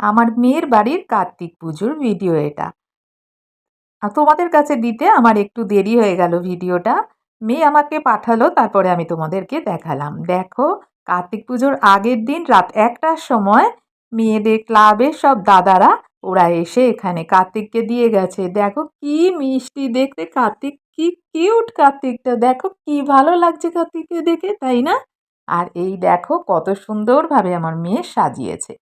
আমার মেয়ের বাড়ির কার্তিক পুজোর ভিডিও এটা। তোমাদের কাছে দিতে আমার একটু দেরি হয়ে গেল ভিডিওটা। মেয়ে আমাকে পাঠালো, তারপরে আমি তোমাদেরকে দেখালাম। দেখো, কার্তিক পুজোর আগের দিন রাত একটার সময় মেয়েদের ক্লাবের সব দাদারা, ওরা এসে এখানে কার্তিককে দিয়ে গেছে। দেখো কি মিষ্টি দেখতে, কার্তিক কি কিউট কার্তিকটা। দেখো কি ভালো লাগছে কার্তিককে দেখে, তাই না? আর এই দেখো কত সুন্দরভাবে আমার মেয়ে সাজিয়েছে।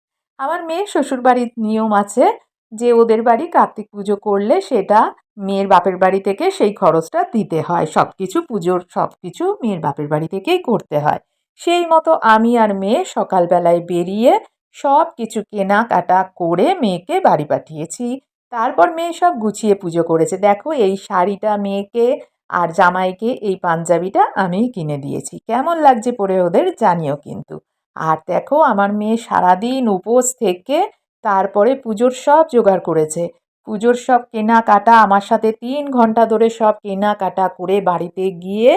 আমার মেয়ের শ্বশুরবাড়ির নিয়ম আছে যে ওদের বাড়ি কার্তিক পুজো করলে সেটা মেয়ের বাপের বাড়ি থেকে সেই খরচটা দিতে হয়। সব কিছু পুজোর সব কিছু মেয়ের বাপের বাড়ি থেকেই করতে হয়। সেই মতো আমি আর মেয়ে সকালবেলায় বেরিয়ে সব কিছু কেনাকাটা করে মেয়েকে বাড়ি পাঠিয়েছি। তারপর মেয়ে সব গুছিয়ে পুজো করেছে। দেখো এই শাড়িটা মেয়েকে আর জামাইকে এই পাঞ্জাবিটা আমিই কিনে দিয়েছি। কেমন লাগছে পরে ওদের জানিও কিন্তু। আর দেখো, আমার মেয়ে সারাদিন উপোস থেকে তারপরে পুজোর সব জোগাড় করেছে। পুজোর সব কেনাকাটা, আমার সাথে তিন ঘণ্টা ধরে সব কেনাকাটা করে বাড়িতে গিয়ে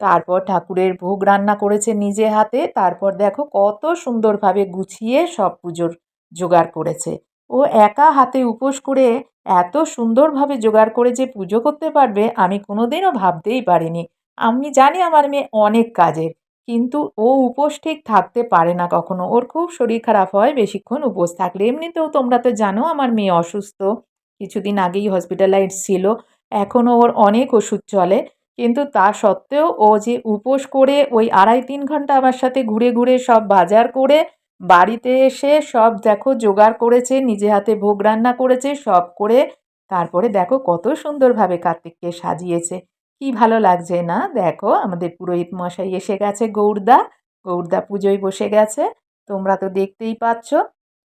তারপর ঠাকুরের ভোগ রান্না করেছে নিজে হাতে। তারপর দেখো, কত সুন্দরভাবে গুছিয়ে সব পুজোর জোগাড় করেছে। ও একা হাতে উপোস করে এত সুন্দরভাবে জোগাড় করে যে পুজো করতে পারবে, আমি কোনোদিনও ভাবতেই পারিনি। আমি জানি আমার মেয়ে অনেক কাজের। কিন্তু ও উপোস ঠিক থাকতে পারে না কখনো। ওর খুব শরীর খারাপ হয়, বেশিক্ষণ উপোস থাকলে। এমনিতেও তোমরা তো জানো আমার মেয়ে অসুস্থ। কিছুদিন আগেই হসপিটালাইজ ছিল। এখনও ওর অনেক ওষুধ চলে। কিন্তু তা সত্ত্বেও ও যে উপোস করে ওই আড়াই তিন ঘণ্টা আমার সাথে ঘুরে ঘুরে সব বাজার করে, বাড়িতে এসে সব দেখো, জোগাড় করেছে, নিজে হাতে ভোগ রান্না করেছে, সব করে, তারপরে দেখো কত সুন্দরভাবে কার্তিককে সাজিয়েছে। কি ভালো লাগছে না? দেখো, আমাদের পুরোহিত মশাই এসে গেছে গৌরদা গৌরদা পুজোয় বসে গেছে। তোমরা তো দেখতেই পাচ্ছ।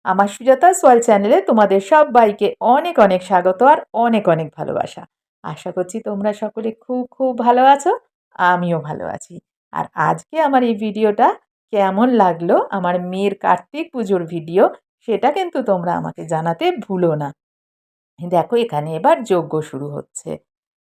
আমার সুজাতা সোয়াল চ্যানেলে তোমাদের সবাইকে অনেক অনেক স্বাগত আর অনেক অনেক ভালোবাসা। আশা করছি তোমরা সকলে খুব খুব ভালো আছো, আমিও ভালো আছি। আর আজকে আমার এই ভিডিওটা কেমন লাগল, আমার মেয়ের কার্তিক পুজোর ভিডিও, সেটা কিন্তু তোমরা আমাকে জানাতে ভুলো না। দেখো, এখানে এবার যজ্ঞ শুরু হচ্ছে।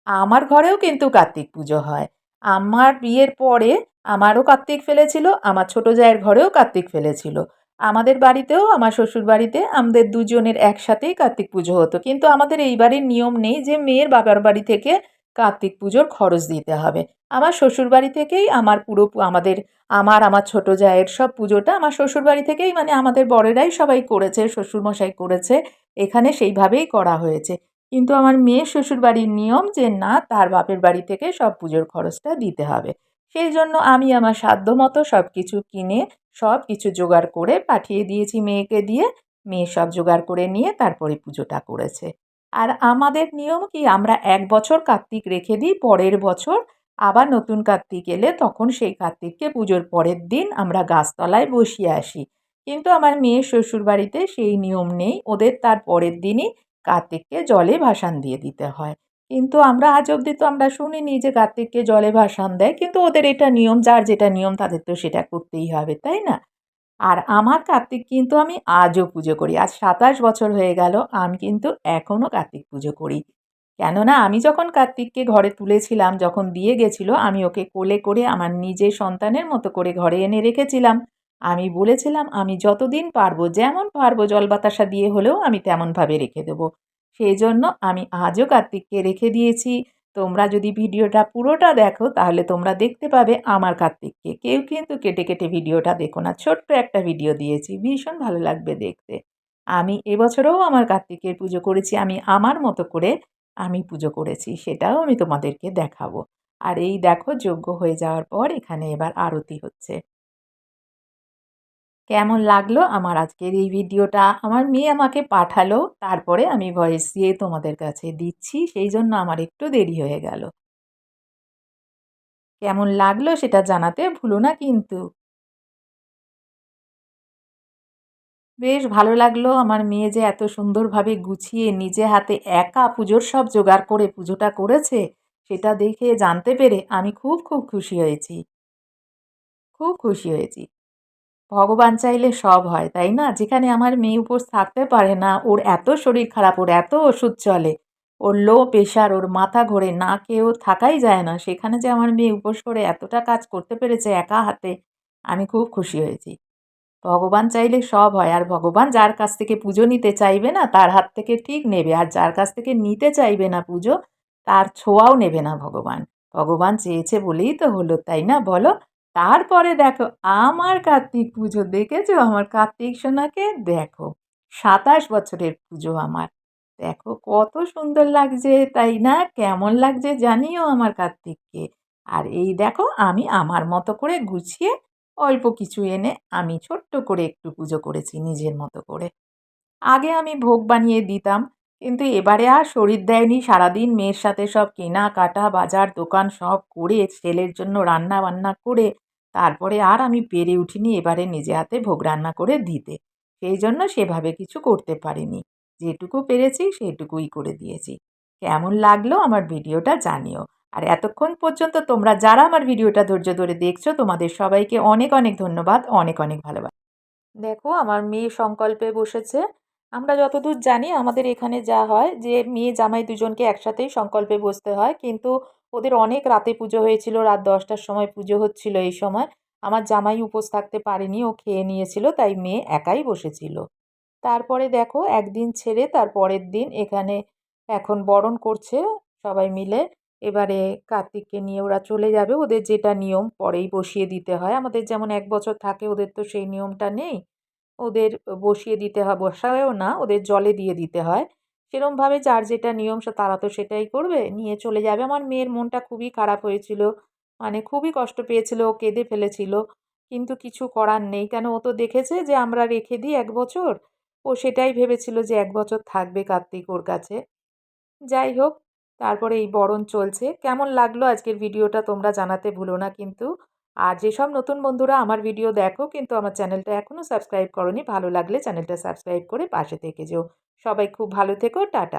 আমার ঘরেও কিন্তু কার্তিক পুজো হয়। আমার বিয়ের পরে আমারও কার্তিক ফেলেছিল, আমার ছোটো জায়ের ঘরেও কার্তিক ফেলেছিল। আমাদের বাড়িতেও, আমার শ্বশুর বাড়িতে আমাদের দুজনের একসাথেই কার্তিক পুজো হতো। কিন্তু আমাদের এইবারের নিয়ম নেই যে মেয়ের বাবার বাড়ি থেকে কার্তিক পুজোর খরচ দিতে হবে। আমার শ্বশুর বাড়ি থেকেই আমার পুরো আমাদের, আমার আমার ছোটো জায়ের সব পুজোটা আমার শ্বশুর বাড়ি থেকেই মানে আমাদের বড়েরাই সবাই করেছে, শ্বশুরমশাই করেছে। এখানে সেইভাবেই করা হয়েছে। কিন্তু আমার মেয়ের শ্বশুর বাড়ির নিয়ম যে না, তার বাপের বাড়ি থেকে সব পুজোর খরচটা দিতে হবে। সেই জন্য আমি আমার সাধ্য মতো সব কিছু কিনে সব কিছু জোগাড় করে পাঠিয়ে দিয়েছি মেয়েকে দিয়ে। মেয়ে সব জোগাড় করে নিয়ে তারপরে পুজোটা করেছে। আর আমাদের নিয়ম কি, আমরা এক বছর কার্তিক রেখে দিই, পরের বছর আবার নতুন কার্তিক এলে তখন সেই কার্তিককে পুজোর পরের দিন আমরা গাছতলায় বসিয়ে আসি। কিন্তু আমার মেয়ের শ্বশুর বাড়িতে সেই নিয়ম নেই, ওদের তার পরের দিনই কার্তিককে জলে ভাসান দিয়ে দিতে হয়। কিন্তু আমরা আজ অবধি তো আমরা শুনিনি যে কার্তিককে জলে ভাসান দেয়, কিন্তু ওদের এটা নিয়ম, যার যেটা নিয়ম তাদের তো সেটা করতেই হবে, তাই না? আর আমার কার্তিক কিন্তু আমি আজও পুজো করি। আজ সাতাশ বছর হয়ে গেল, আমি কিন্তু এখনও কার্তিক পুজো করি। কেননা আমি যখন কার্তিককে ঘরে তুলেছিলাম, যখন দিয়ে গেছিল, আমি ওকে কোলে করে আমার নিজের সন্তানের মতো করে ঘরে এনে রেখেছিলাম। আমি বলেছিলাম, আমি যতদিন পারব, যেমন পারব জল বাতাসা দিয়ে হলেও আমি তেমনভাবে রেখে দেবো। সেই জন্য আমি আজও কার্তিককে রেখে দিয়েছি। তোমরা যদি ভিডিওটা পুরোটা দেখো, তাহলে তোমরা দেখতে পাবে আমার কার্তিককে। কেউ কিন্তু কেটে কেটে ভিডিওটা দেখো না। ছোট্ট একটা ভিডিও দিয়েছি। ভীষণ ভালো লাগবে দেখতে। আমি এবছরেও আমার কার্তিকের পুজো করেছি। আমি আমার মতো করে আমি পুজো করেছি। সেটাও আমি তোমাদেরকে দেখাবো। আর এই দেখো যোগ্য হয়ে যাওয়ার পর এখানে এবার আরতি হচ্ছে। কেমন লাগল আমার আজকের এই ভিডিওটা? আমার মেয়ে আমাকে পাঠালো, তারপরে আমি ভয়েস দিয়ে তোমাদের কাছে দিচ্ছি, সেই জন্য আমার একটু দেরি হয়ে গেল। কেমন লাগল সেটা জানাতে ভুলো না কিন্তু। বেশ ভালো লাগল আমার মেয়ে যে এত সুন্দরভাবে গুছিয়ে নিজে হাতে একা পুজোর সব জোগাড় করে পুজোটা করেছে, সেটা দেখে জানতে পেরে আমি খুব খুব খুশি হয়েছি। খুব খুশি হয়েছি। ভগবান চাইলে সব হয়, তাই না? যেখানে আমার মেয়ে উপোস থাকতে পারে না, ওর এত শরীর খারাপ, ওর এত ওষুধ চলে, ওর লো প্রেশার ওর মাথা ঘোরে না কেউ থাকাই যায় না। সেখানে যে আমার মেয়ে উপোস করে এতটা কাজ করতে পেরেছে একা হাতে, আমি খুব খুশি হয়েছি। ভগবান চাইলে সব হয়, আর ভগবান যার কাছ থেকে পুজো নিতে চাইবে না, তার হাত থেকে ঠিক নেবে, আর যার কাছ থেকে নিতে চাইবে না পুজো, তার ছোঁয়াও নেবে না ভগবান। ভগবান চেয়েছে বলেই তো হলো, তাই না? বলো তারপরে দেখো, আমার কার্তিক পুজো দেখেছ? আমার কার্তিক সোনাকে? দেখো, সাতাশ বছরের পুজো আমার। দেখো, কত সুন্দর লাগছে, তাই না? কেমন লাগছে জানিও আমার কার্তিককে। আর এই দেখো, আমি আমার মতো করে গুছিয়ে অল্প কিছু এনে আমি ছোট্ট করে একটু পুজো করেছি, নিজের মতো করে। আগে আমি ভোগ বানিয়ে দিতাম, কিন্তু এবারে আর শরীর দেয়নি। সারাদিন মেয়ের সাথে সব কেনাকাটা, বাজার দোকান সব করে ছেলের জন্য রান্না বান্না করে তারপরে আর আমি পেরে উঠিনি এবারে নিজে হাতে ভোগ রান্না করে দিতে। সেই জন্য সেভাবে কিছু করতে পারিনি। যেটুকু পেরেছি সেটুকুই করে দিয়েছি। কেমন লাগল আমার ভিডিওটা জানিও। আর এতক্ষণ পর্যন্ত তোমরা যারা আমার ভিডিওটা ধৈর্য ধরে দেখছ, তোমাদের সবাইকে অনেক অনেক ধন্যবাদ, অনেক অনেক ভালোবাসা। দেখো, আমার মেয়ে সংকল্পে বসেছে। আমরা যতদূর জানি আমাদের এখানে যা হয় যে মেয়ে জামাই দুজনকে একসাথেই সংকল্পে বসতে হয়। কিন্তু ওদের অনেক রাতে পুজো হয়েছিল, রাত দশটার সময় পুজো হচ্ছিল এই সময়। আমার জামাই উপোস থাকতে পারেনি, ও খেয়ে নিয়েছিল, তাই মেয়ে একাই বসেছিল। তারপরে দেখো, একদিন ছেড়ে তার পরের দিন এখানে এখন বরণ করছে সবাই মিলে। এবারে কার্তিককে নিয়ে ওরা চলে যাবে, ওদের যেটা নিয়ম পরেই বসিয়ে দিতে হয়। আমাদের যেমন এক বছর থাকে, ওদের তো সেই নিয়মটা নেই। ওদের বসিয়ে দিতে হয়, বসায়ও না, ওদের জলে দিয়ে দিতে হয়। সেরমভাবে যার যেটা নিয়ম তারা তো সেটাই করবে। নিয়ে চলে যাবে। আমার মেয়ের মনটা খুবই খারাপ হয়েছিল। মানে খুবই কষ্ট পেয়েছিল। ও কেঁদে ফেলেছিল। কিন্তু কিছু করার নেই। কেন? ও তো দেখেছে যে আমরা রেখে দিই এক বছর। ও সেটাই ভেবেছিল যে এক বছর থাকবে কার্তিক ওর কাছে। যাই হোক, তারপরে এই বরণ চলছে। কেমন লাগল আজকের ভিডিওটা তোমরা জানাতে ভুলো না কিন্তু। আর যেসব নতুন বন্ধুরা আমার ভিডিও দেখো কিন্তু আমার চ্যানেলটা এখনও সাবস্ক্রাইব করনি, ভালো লাগলে চ্যানেলটা সাবস্ক্রাইব করে পাশে থেকে যেও। সবাই খুব ভালো থেকো, টাটা।